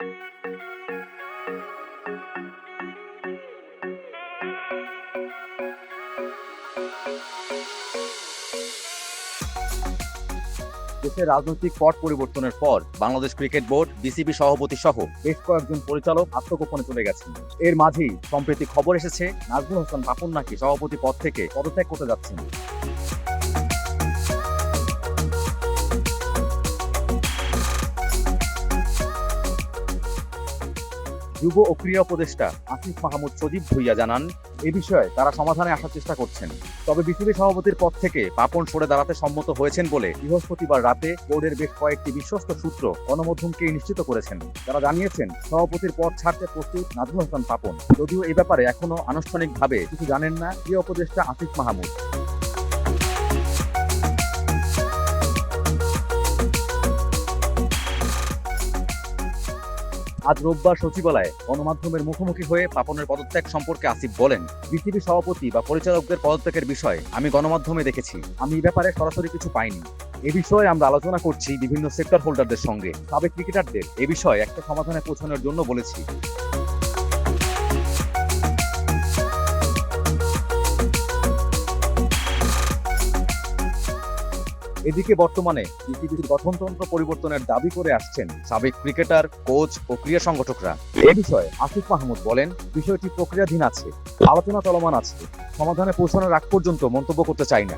দেশের রাজনৈতিক পট পরিবর্তনের পর বাংলাদেশ ক্রিকেট বোর্ড বিসিবি সভাপতি সহ বেশ কয়েকজন পরিচালক আত্মগোপনে চলে গেছেন। এর মাঝেই সম্প্রতি খবর এসেছে, নাজমুল হাসান পাপন নাকি সভাপতি পদ থেকে পদত্যাগ করতে যাচ্ছেন। যুব ও ক্রীড়া উপদেষ্টা আসিফ মাহমুদ সজীব ভুইয়া জানান, এ বিষয়ে তারা সমাধানে আসার চেষ্টা করছেন। তবে বিসিবি সভাপতির পদ থেকে পাপন সরে দাঁড়াতে সম্মত হয়েছেন বলে বৃহস্পতিবার রাতে বোর্ডের বেশ কয়েকটি বিশ্বস্ত সূত্র গণমাধ্যমকে নিশ্চিত করেছেন। তারা জানিয়েছেন, সভাপতির পদ ছাড়তে প্রস্তুত নাজমুল হাসান পাপন। যদিও এ ব্যাপারে এখনও আনুষ্ঠানিকভাবে কিছু জানেন না ক্রীড়া উপদেষ্টা আসিফ মাহমুদ। আজ রোববার সচিবালয়ে গণমাধ্যমের মুখোমুখি হয়ে পাপনের পদত্যাগ সম্পর্কে আসিফ বলেন, বিসিবি সভাপতি বা পরিচালকদের পদত্যাগের বিষয়ে আমি গণমাধ্যমে দেখেছি। আমি এ ব্যাপারে সরাসরি কিছু পাইনি। এ বিষয়ে আমরা আলোচনা করছি বিভিন্ন সেক্টর হোল্ডারদের সঙ্গে। তবে ক্রিকেটারদের এ বিষয়ে একটা সমাধানে পৌঁছানোর জন্য বলেছি। এদিকে বর্তমানে বিসিবির গঠনতন্ত্র পরিবর্তনের দাবি করে আসছেন সাবেক ক্রিকেটার, কোচ ও ক্রীড়া সংগঠকরা। এ বিষয়ে আসিফ মাহমুদ বলেন, বিষয়টি প্রক্রিয়াধীন আছে, আলোচনা চলমান আছে, সমাধানে পৌঁছানোর আগ পর্যন্ত মন্তব্য করতে চাই না।